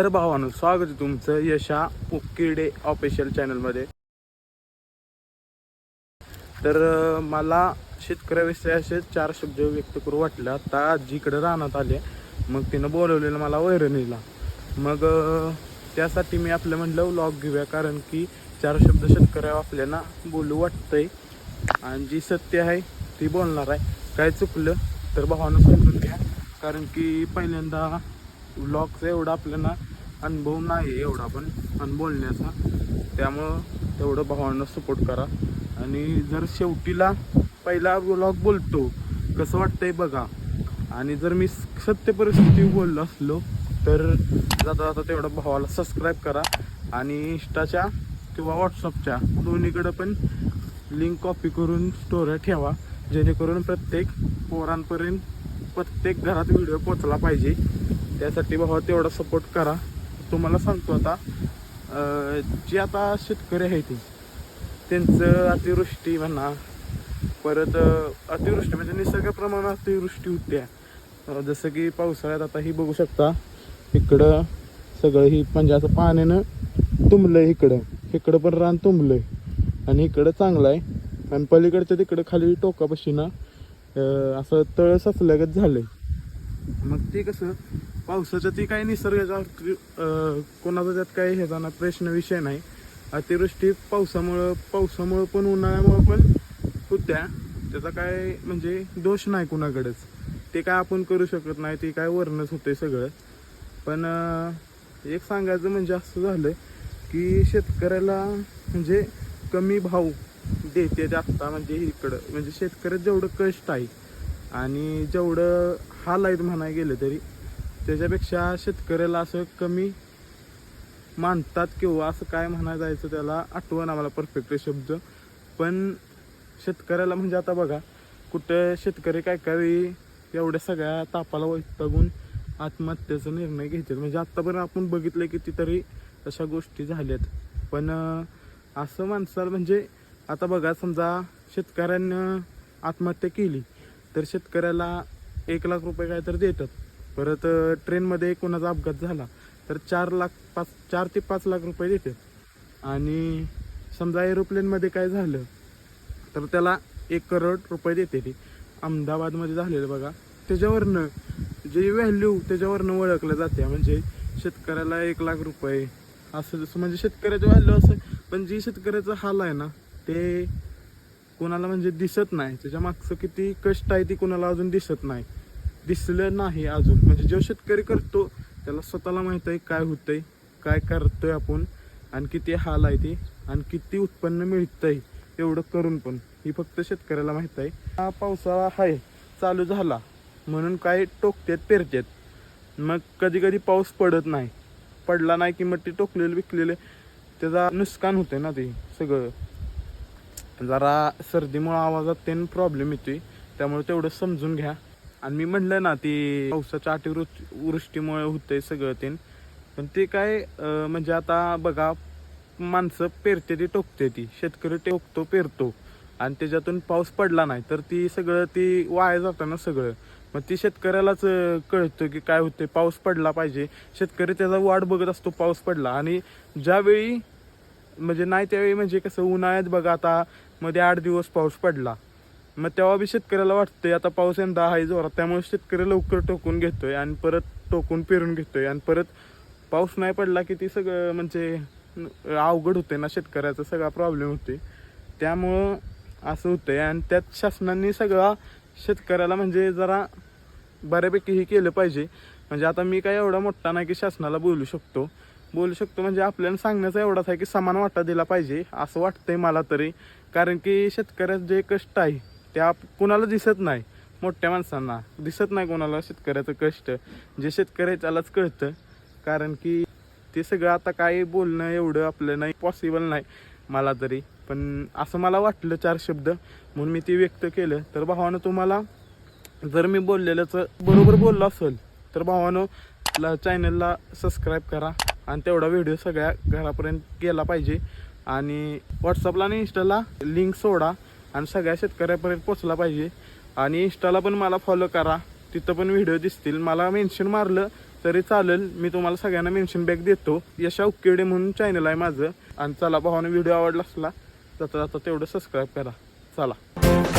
तर भावानं स्वागत आहे तुमचं यशा उकिडे ऑफिशियल चॅनलमध्ये तर मला शेतकऱ्याविषयी असे चार शब्द व्यक्त करू वाटलं. आता आजीकडे राहण्यात आले मग तिनं बोलवलेलं मला वैरणीला. मग त्यासाठी मी आपलं म्हणलं व्लॉग घेऊया कारण की चार शब्द शेतकऱ्या आपल्याला बोलू वाटतंय. आणि जी सत्य आहे ती बोलणार आहे. काय चुकलं तर भावानं समजून घ्या. कारण की पहिल्यांदा व्लॉगचं एवढं आपल्याला अनुभव नाही एवढा पण आणि बोलण्याचा. त्यामुळं तेवढं भावांना सपोर्ट करा. आणि जर शेवटीला पहिला ब्लॉग बोलतो कसं वाटतंय बघा. आणि जर मी सत्य परिस्थिती बोललो असलो तर जाता जाता तेवढं भावाला सबस्क्राईब करा. आणि इंस्टाच्या किंवा व्हॉट्सअपच्या दोन्हीकडं पण लिंक कॉपी करून स्टोऱ्या ठेवा. जेणेकरून प्रत्येक पोरांपर्यंत प्रत्येक घरात व्हिडिओ पोचला पाहिजे. त्यासाठी भावा तेवढा सपोर्ट करा. तुम्हाला सांगतो आता जे आता शेतकरी आहेत ते त्यांचं अतिवृष्टी म्हणा परत अतिवृष्टी म्हणजे निसर्गाप्रमाणे अतिवृष्टी होत्या जसं की पावसाळ्यात आता ही बघू शकता इकडं सगळं ही म्हणजे असं पाण्यानं तुंबलंय इकडं. इकडं पण रान तुंबलंय. आणि इकडं चांगलं आहे आणि पलीकडच्या तिकडं खाली टोकापाशी ना असं तळ सचल्यागत झालंय. मग ते कसं पावसाचं ती काही निसर्गाचा कोणाचा त्यात काही ह्याचा ना प्रश्न विषय नाही. अतिवृष्टी पावसामुळं पावसामुळं पण उन्हाळ्यामुळं पण होत्या. त्याचा काय म्हणजे दोष नाही कुणाकडेच. ते काय आपण करू शकत नाही ते काय वरणच होते सगळं. पण एक सांगायचं म्हणजे असं झालं की शेतकऱ्याला म्हणजे कमी भाव देते आत्ता म्हणजे इकडं. म्हणजे शेतकऱ्यात जेवढं कष्ट आहे आणि जेवढं हाल आहेत म्हणाय गेलं तरी त्याच्यापेक्षा शेतकऱ्याला असं कमी मानतात किंवा असं काय म्हणा जायचं त्याला आठवण आम्हाला परफेक्ट शब्द. पण शेतकऱ्याला म्हणजे आता बघा कुठं शेतकरी काय काय एवढ्या सगळ्या तापाला वैतागून आत्महत्येचा निर्णय घेतात. म्हणजे आत्तापर्यंत आपण बघितलं कितीतरी अशा गोष्टी झाल्यात. पण असं माणसाला म्हणजे आता बघा समजा शेतकऱ्यानं आत्महत्या केली तर शेतकऱ्याला एक लाख रुपये काय तर देतात. परत ट्रेनमध्ये कोणाचा अपघात झाला तर चार लाख पाच चार ते पाच लाख रुपये देतात. आणि समजा एरोप्लेनमध्ये काय झालं तर त्याला एक करोड रुपये देते ती. अहमदाबादमध्ये झालेलं बघा. त्याच्यावरनं जे व्हॅल्यू त्याच्यावरनं ओळखलं जाते. म्हणजे शेतकऱ्याला एक लाख रुपये असं जसं म्हणजे शेतकऱ्याचं व्हॅल्यू असं पण जी शेतकऱ्याचं हाल आहे ना ते कोणाला म्हणजे दिसत नाही. त्याच्या मागचं किती कष्ट आहे ती कोणाला अजून दिसत नाही. दिसलं नाही अजून. म्हणजे जो शेतकरी करतो त्याला स्वतःला माहीत आहे काय होतंय काय करतोय आपण आणि किती हाल आहे ते आणि किती उत्पन्न मिळतंय एवढं करून पण. ही फक्त शेतकऱ्याला माहीत आहे. हा पावसाळा आहे चालू झाला. म्हणून काय टोकतेत पेरतेत. मग कधी कधी पाऊस पडत नाही. पडला नाही की मग ते टोकलेलं विकलेलं त्याचा नुकसान होते ना ते सगळं. जरा सर्दीमुळं आवाजात ते प्रॉब्लेम येतोय. त्यामुळे तेवढं समजून घ्या. आणि मी म्हणलं ना ती पावसाच्या अतिवृष्टीमुळे वृष्टीमुळे होतंय सगळं ते. पण ते काय म्हणजे आता बघा माणसं पेरते ती टोकते ती. शेतकरी टोकतो पेरतो. आणि त्याच्यातून पाऊस पडला नाही तर ती सगळं ती वाया जातं ना सगळं. मग ती शेतकऱ्यालाच कळतं की काय होतंय. पाऊस पडला पाहिजे. शेतकरी त्याचा वाट बघत असतो पाऊस पडला. आणि ज्यावेळी म्हणजे नाही त्यावेळी म्हणजे कसं उन्हाळ्यात बघा आता मध्ये आठ दिवस पाऊस पडला. मग तेव्हा बी शेतकऱ्याला वाटतंय आता पाऊस यंदा आहे जोरात त्यामुळे शेतकरी लवकर टोकून घेतोय आणि परत टोकून पेरून घेतोय. आणि परत पाऊस नाही पडला की ती सगळं म्हणजे अवघड होते ना शेतकऱ्याचा सगळा प्रॉब्लेम होते त्यामुळं असं होतंय. आणि त्यात शासनाने सगळा शेतकऱ्याला म्हणजे जरा बऱ्यापैकी हे केलं पाहिजे. म्हणजे आता मी काय एवढा मोठा नाही की शासनाला बोलू शकतो. बोलू शकतो म्हणजे आपल्याला सांगण्याचा एवढाच आहे की समान वाटा दिला पाहिजे असं वाटतंय मला तरी. कारण की शेतकऱ्याचं जे कष्ट आहे त्या कोणाला कुणाला दिसत नाही. मोठ्या माणसांना. दिसत नाही कोणाला शेतकऱ्याचं कष्ट. जे शेतकरी त्यालाच कळतं. कारण की ते सगळं आता काय बोलणं एवढं आपलं नाही पॉसिबल नाही मला तरी. पण असं मला वाटलं चार शब्द. म्हणून मी ते व्यक्त केलं. तर भावानं तुम्हाला जर मी बोललेलंच बरोबर बोललो असेल तर भावानं ला चॅनलला सबस्क्राईब करा. आणि तेवढा व्हिडिओ सगळ्या घरापर्यंत गेला पाहिजे. आणि व्हॉट्सअपला आणि इंस्टाला लिंक सोडा. आणि सगळ्या शेतकऱ्यापर्यंत पोचला पाहिजे. आणि इंस्टाला पण मला फॉलो करा. तिथं पण व्हिडिओ दिसतील. मला मेन्शन मारलं तरी चालेल. मी तुम्हाला सगळ्यांना मेन्शन बॅक देतो. यशा उक्केडे म्हणून चॅनल आहे माझं. आणि चला भावानं व्हिडिओ आवडला असला जाता जाता तेवढं सबस्क्राईब करा. चला.